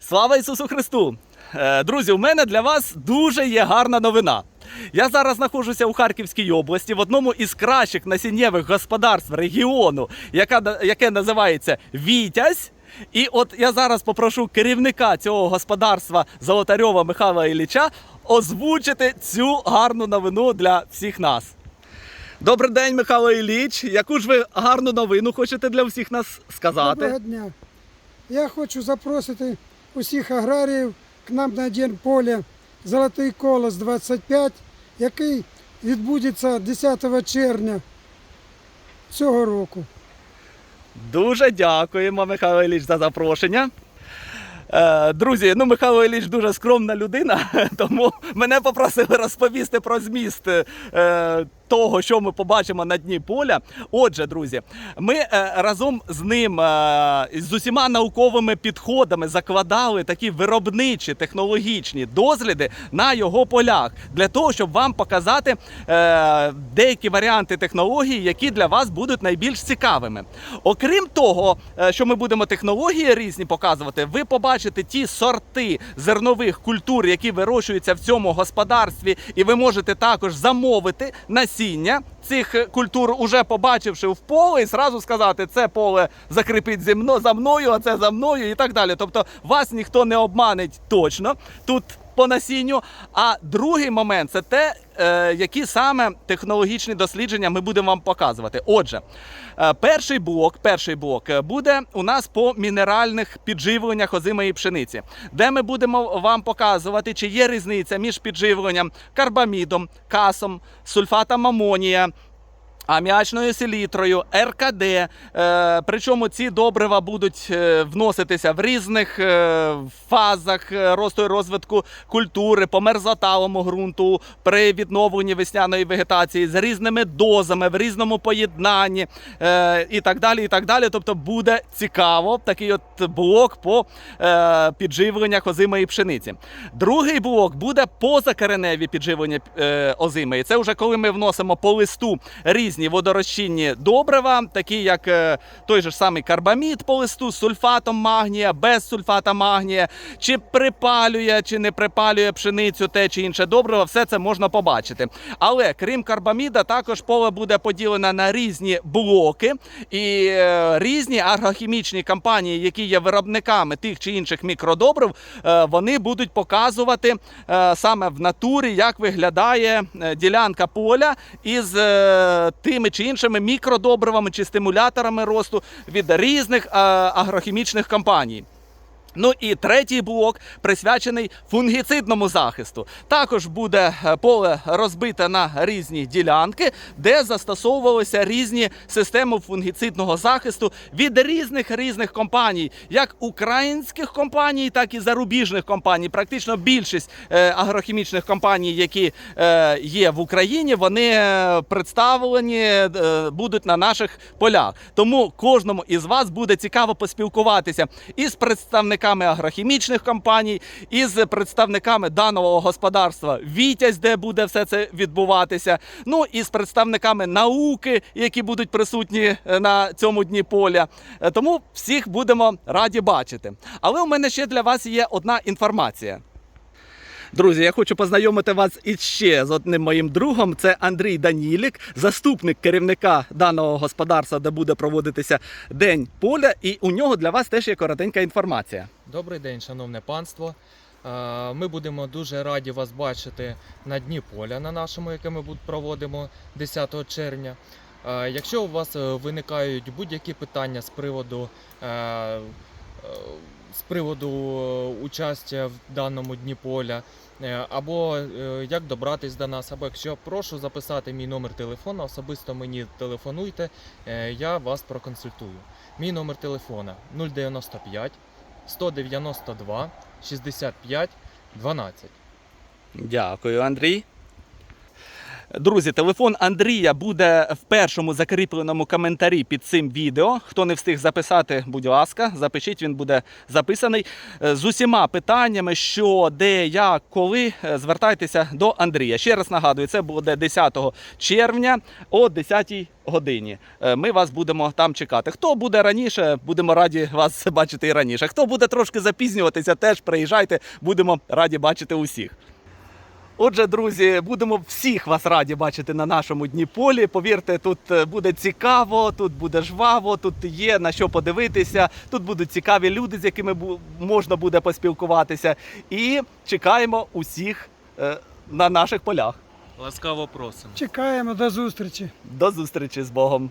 Слава Ісусу Христу! Е, Друзі, у мене для вас дуже є гарна новина. Я зараз знаходжуся у Харківській області в одному із кращих насіннєвих господарств регіону, яка, яке називається Вітязь. І от я зараз попрошу керівника цього господарства Золотарьова Михайла Ілліча озвучити цю гарну новину для всіх нас. Добрий день, Михайло Ілліч. Яку ж ви гарну новину хочете для всіх нас сказати? Доброго дня. Я хочу запросити усіх аграріїв к нам на день поля Золотий колос 25, який відбудеться 10 червня цього року. Дуже дякуємо, Михайло Ілліч, за запрошення. Е, Друзі, ну Михайло Ілліч дуже скромна людина, тому мене попросили розповісти про зміст е, того, що ми побачимо на дні поля. Отже, друзі, ми е, разом з ним е, з усіма науковими підходами закладали такі виробничі технологічні досліди на його полях для того, щоб вам показати е, деякі варіанти технологій, які для вас будуть найбільш цікавими. Окрім того, що ми будемо технології різні показувати, ви побачите ті сорти зернових культур, які вирощуються в цьому господарстві, і ви можете також замовити насіння цих е, культур, уже побачивши в поле, і зразу сказати, це поле закріпить зі мно- за мною, а це за мною, і так далі. Тобто вас ніхто не обманить точно тут по насінню. А другий момент це те, е, які саме технологічні дослідження ми будемо вам показувати. Отже, е, перший блок, перший блок е, буде у нас по мінеральних підживленнях озимої пшениці, де ми будемо вам показувати, чи є різниця між підживленням карбамідом, касом, сульфатом амонія. Аміачною селітрою, РКД. Е, причому ці добрива будуть е, вноситися в різних е, фазах росту і розвитку культури, по мерзоталому ґрунту, при відновленні весняної вегетації з різними дозами, в різному поєднанні і так далі. І так далі. Тобто буде цікаво такий от блок по підживленнях озимої пшениці. Другий блок буде позакореневі підживлення озимої. Це вже коли ми вносимо по листу різні водорозчинні добрива, такі як е, той же самий карбамід по листу з сульфатом магнія, без сульфата магнія, чи припалює, чи не припалює пшеницю те чи інше добриво, все це можна побачити. Але крім карбаміда, також поле буде поділене на різні блоки і е, різні агрохімічні компанії, які є виробниками тих чи інших мікродобрив, е, вони будуть показувати саме в натурі, як виглядає ділянка поля із е, тими чи іншими мікродобривами чи стимуляторами росту від різних е, агрохімічних компаній. Ну і третій блок присвячений фунгіцидному захисту. Також буде е, поле розбите на різні ділянки, де застосовувалися різні системи фунгіцидного захисту від різних різних компаній, як українських компаній, так і зарубіжних компаній. Практично більшість е, агрохімічних компаній, які е, є в Україні, вони представлені будуть на наших полях. Тому кожному із вас буде цікаво поспілкуватися із представниками агрохімічних компаній, із представниками даного господарства Вітязь, де буде все це відбуватися. Ну і з представниками науки, які будуть присутні е, на цьому дні поля. Е, Тому всіх будемо раді бачити. Але у мене ще для вас є одна інформація. Друзі, я хочу познайомити вас іще з одним моїм другом. Це Андрій Данілік, заступник керівника даного господарства, де буде проводитися день поля. І у нього для вас теж є коротенька інформація. Добрий день, шановне панство. Е, Ми будемо дуже раді вас бачити на дні поля на нашому, яке ми проводимо 10 червня. Е, Якщо у вас е, виникають будь-які питання з приводу, з приводу е, участя в даному дні поля, е, або е, як добратись до нас, або якщо прошу записати мій номер телефону, особисто мені телефонуйте, я вас проконсультую. Мій номер телефона 095 192 65 12. Дякую, Андрій. Друзі, телефон Андрія буде в першому закріпленому коментарі під цим відео. Хто не встиг записати, будь ласка, запишіть, він буде записаний. Е, З усіма питаннями, що, де, як, коли, е, звертайтеся до Андрія. Ще раз нагадую, це буде 10 червня о 10 годині. Е, Ми вас будемо там чекати. Хто буде раніше, будемо раді вас бачити і раніше. Хто буде трошки запізнюватися, теж приїжджайте, будемо раді бачити усіх. Отже, друзі, будемо всіх вас раді бачити на нашому Дніполі. Повірте, тут е, буде цікаво, тут буде жваво, тут є на що подивитися. Тут будуть цікаві люди, з якими можна буде поспілкуватися. І чекаємо усіх е, на наших полях. Ласкаво просимо. Чекаємо до зустрічі. До зустрічі з Богом.